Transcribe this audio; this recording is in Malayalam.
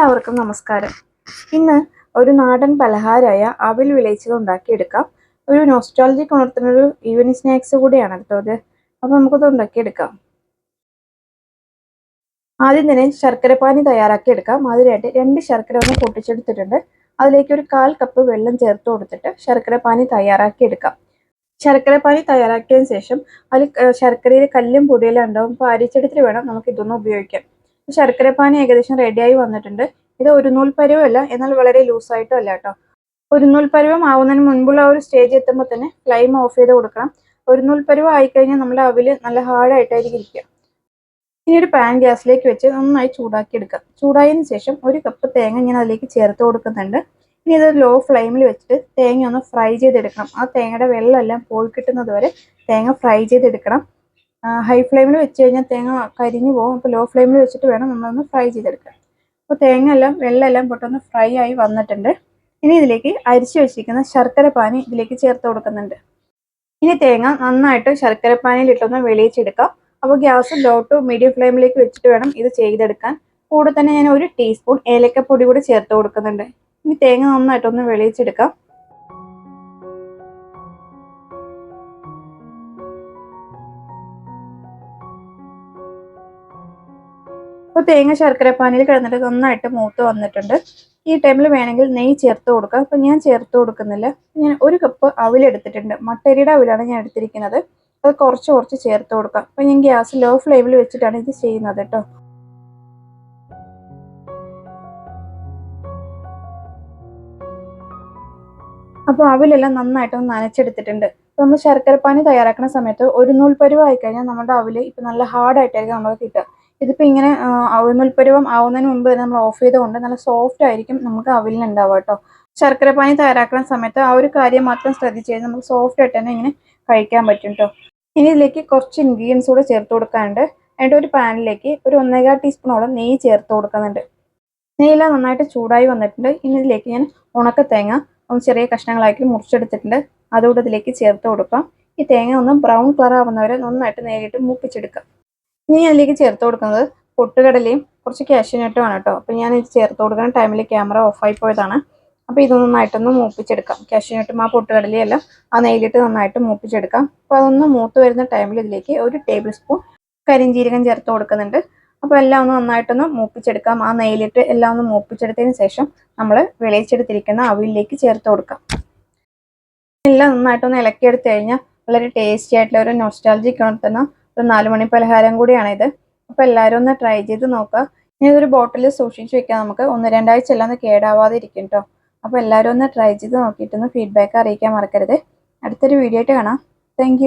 എല്ലാവർക്കും നമസ്കാരം. ഇന്ന് ഒരു നാടൻ പലഹാരമായ അവിൽ വിളയിച്ചത് ഉണ്ടാക്കിയെടുക്കാം. ഒരു നോസ്ട്രോളജി കൊണർത്തുന്നൊരു ഈവനിങ് സ്നാക്സ് കൂടിയാണ് കേട്ടോ അത് അപ്പോൾ നമുക്കത് ഉണ്ടാക്കിയെടുക്കാം. ആദ്യം തന്നെ ശർക്കരപ്പാനി തയ്യാറാക്കിയെടുക്കാം. അതിനായിട്ട് രണ്ട് ശർക്കര ഒന്ന് പൊട്ടിച്ചെടുത്തിട്ടുണ്ട്. അതിലേക്ക് ഒരു കാൽ കപ്പ് വെള്ളം ചേർത്ത് കൊടുത്തിട്ട് ശർക്കരപ്പാനി തയ്യാറാക്കിയെടുക്കാം. ശർക്കരപ്പാനി തയ്യാറാക്കിയതിന് ശേഷം അതിൽ ശർക്കരയിൽ കല്ലും പൊടിയെല്ലാം ഉണ്ടാവും. അപ്പോൾ അരിച്ചെടുത്തിട്ട് വേണം നമുക്ക് ഇതൊന്നും ഉപയോഗിക്കാം ശർക്കരപ്പാനി ഏകദേശം റെഡിയായി വന്നിട്ടുണ്ട്. ഇത് ഒരു നൂൽ പരുവല്ല എന്നാൽ വളരെ ലൂസായിട്ടും അല്ല കേട്ടോ. ഒരു നൂൽ പരുവം ആവുന്നതിന് മുൻപുള്ള ഒരു സ്റ്റേജ് എത്തുമ്പോൾ തന്നെ ഫ്ലൈം ഓഫ് ചെയ്ത് കൊടുക്കണം. ഒരു നൂൽ പരുവം ആയിക്കഴിഞ്ഞാൽ നമ്മുടെ അവിൽ നല്ല ഹാർഡായിട്ടായിരിക്കും ഇരിക്കുക. ഇനി ഒരു പാൻ ഗ്യാസിലേക്ക് വെച്ച് നന്നായി ചൂടാക്കി എടുക്കാം. ചൂടായതിനു ശേഷം ഒരു കപ്പ് തേങ്ങ ഞാൻ അതിലേക്ക് ചേർത്ത് കൊടുക്കുന്നുണ്ട്. ഇനി ഇത് ലോ ഫ്ലെയിമിൽ വെച്ചിട്ട് തേങ്ങ ഒന്ന് ഫ്രൈ ചെയ്തെടുക്കണം. ആ തേങ്ങയുടെ വെള്ളമെല്ലാം പോയി കിട്ടുന്നത് വരെ തേങ്ങ ഫ്രൈ ചെയ്തെടുക്കണം. ഹൈ ഫ്ലെയിമിൽ വെച്ച് കഴിഞ്ഞാൽ തേങ്ങ കരിഞ്ഞു പോകും. അപ്പോൾ ലോ ഫ്ലെയിമിൽ വെച്ചിട്ട് വേണം നമ്മളൊന്ന് ഫ്രൈ ചെയ്തെടുക്കാൻ. അപ്പോൾ തേങ്ങ എല്ലാം വെള്ളമെല്ലാം പൊട്ടൊന്ന് ഫ്രൈ ആയി വന്നിട്ടുണ്ട്. ഇനി ഇതിലേക്ക് അരിച്ചു വെച്ചിരിക്കുന്ന ശർക്കര പാനി ഇതിലേക്ക് ചേർത്ത് കൊടുക്കുന്നുണ്ട്. ഇനി തേങ്ങ നന്നായിട്ട് ശർക്കര പാനിയിലിട്ടൊന്ന് വെളിയിച്ചെടുക്കാം. അപ്പോൾ ഗ്യാസ് ലോ ടു മീഡിയം ഫ്ലെയിമിലേക്ക് വെച്ചിട്ട് വേണം ഇത് ചെയ്തെടുക്കാൻ. കൂടെ തന്നെ ഞാൻ ഒരു ടീസ്പൂൺ ഏലക്കപ്പൊടി കൂടി ചേർത്ത് കൊടുക്കുന്നുണ്ട്. ഇനി തേങ്ങ നന്നായിട്ടൊന്ന് വെളിയിച്ചെടുക്കാം. അപ്പോൾ തേങ്ങ ശർക്കര പാനിയിൽ കിടന്നിട്ട് നന്നായിട്ട് മൂത്ത് വന്നിട്ടുണ്ട്. ഈ ടൈമിൽ വേണമെങ്കിൽ നെയ്യ് ചേർത്ത് കൊടുക്കാം. അപ്പോൾ ഞാൻ ചേർത്ത് കൊടുക്കുന്നില്ല. ഞാൻ ഒരു കപ്പ് അവിലെടുത്തിട്ടുണ്ട് മട്ടരിയുടെ അവിലാണ് ഞാൻ എടുത്തിരിക്കുന്നത്. അത് കുറച്ച് കുറച്ച് ചേർത്ത് കൊടുക്കാം. അപ്പോൾ ഞാൻ ഗ്യാസ് ലോ ഫ്ലെയിമിൽ വെച്ചിട്ടാണ് ഇത് ചെയ്യുന്നത് കേട്ടോ. അപ്പോൾ അവിലെല്ലാം നന്നായിട്ടൊന്ന് നനച്ചെടുത്തിട്ടുണ്ട്. അപ്പോൾ നമ്മൾ ശർക്കരപ്പാനി തയ്യാറാക്കുന്ന സമയത്ത് ഒരു നൂൽ പരുവായി കഴിഞ്ഞാൽ നമ്മുടെ അവിൽ ഇപ്പം നല്ല ഹാർഡായിട്ടായിരിക്കും നമുക്ക് കിട്ടുക. ഇതിപ്പോൾ ഇങ്ങനെ നൂൽപ്പരുവം ആവുന്നതിന് മുമ്പ് തന്നെ നമ്മൾ ഓഫ് ചെയ്തുകൊണ്ട് നല്ല സോഫ്റ്റ് ആയിരിക്കും നമുക്ക് അവിലിന് ഉണ്ടാവുക കേട്ടോ ശർക്കരപ്പാനി തയ്യാറാക്കുന്ന സമയത്ത് ആ ഒരു കാര്യം മാത്രം ശ്രദ്ധിച്ച് കഴിഞ്ഞാൽ നമുക്ക് സോഫ്റ്റ് ആയിട്ട് തന്നെ ഇങ്ങനെ കഴിക്കാൻ പറ്റും കേട്ടോ. ഇനി ഇതിലേക്ക് കുറച്ച് ഇൻഗ്രീഡിയൻസ് കൂടെ ചേർത്ത് കൊടുക്കാനുണ്ട്. എന്നിട്ട് ഒരു പാനിലേക്ക് ഒരു ഒന്നേകാൽ ടീസ്പൂണോളം നെയ്യ് ചേർത്ത് കൊടുക്കുന്നുണ്ട്. നെയ്യെല്ലാം നന്നായിട്ട് ചൂടായി വന്നിട്ടുണ്ട്. ഇനി ഇതിലേക്ക് ഞാൻ ഉണക്ക തേങ്ങ ഒന്ന് ചെറിയ കഷ്ണങ്ങളാക്കി മുറിച്ചെടുത്തിട്ടുണ്ട്. അതുകൂടെ ഇതിലേക്ക് ചേർത്ത് കൊടുക്കാം. ഈ തേങ്ങ ഒന്ന് ബ്രൗൺ കളർ ആവുന്നവരെ നന്നായിട്ട് നേരിട്ട് മൂപ്പിച്ചെടുക്കാം. ഇനി അതിലേക്ക് ചേർത്ത് കൊടുക്കുന്നത് പൊട്ടുകടലയും കുറച്ച് കാഷ്യൂനട്ടുമാണ് കേട്ടോ. അപ്പോൾ ഞാൻ ഇത് ചേർത്ത് കൊടുക്കുന്ന ടൈമിൽ ക്യാമറ ഓഫായി പോയതാണ്. അപ്പോൾ ഇത് നന്നായിട്ടൊന്ന് മൂപ്പിച്ചെടുക്കാം. കാഷ്യൂനട്ടും ആ പൊട്ടുകടലയെല്ലാം ആ നെയ്യിലിട്ട് നന്നായിട്ട് മൂപ്പിച്ചെടുക്കാം. അപ്പോൾ അതൊന്ന് മൂത്ത് വരുന്ന ടൈമിൽ ഇതിലേക്ക് ഒരു ടേബിൾ സ്പൂൺ കരിഞ്ചീരകം ചേർത്ത് കൊടുക്കുന്നുണ്ട്. അപ്പോൾ എല്ലാം ഒന്ന് നന്നായിട്ടൊന്ന് മൂപ്പിച്ചെടുക്കാം. ആ നെയ്യിലിട്ട് എല്ലാം ഒന്ന് മൂപ്പിച്ചെടുത്തതിന് ശേഷം നമ്മൾ വിളയിച്ചെടുത്തിരിക്കുന്ന അവിയിലേക്ക് ചേർത്ത് കൊടുക്കാം. എല്ലാം നന്നായിട്ടൊന്ന് ഇളക്കിയെടുത്ത് കഴിഞ്ഞാൽ വളരെ ടേസ്റ്റി ആയിട്ടുള്ള ഒരു നൊസ്റ്റാൾജിക് ഉണർത്തുന്ന ഒരു നാല് മണി പലഹാരം കൂടിയാണ് ഇത് അപ്പോൾ എല്ലാവരും ഒന്ന് ട്രൈ ചെയ്ത് നോക്കുക. ഇനി ഇതൊരു ബോട്ടിൽ സൂക്ഷിച്ച് വെക്കാം നമുക്ക്. ഒന്ന് രണ്ടാഴ്ച എല്ലാം ഒന്ന് കേടാവാതെ ഇരിക്കും കേട്ടോ അപ്പോൾ എല്ലാവരും ഒന്ന് ട്രൈ ചെയ്ത് നോക്കിയിട്ടൊന്ന് ഫീഡ്ബാക്ക് അറിയിക്കാൻ മറക്കരുത്. അടുത്തൊരു വീഡിയോ ആയിട്ട് കാണാം. താങ്ക്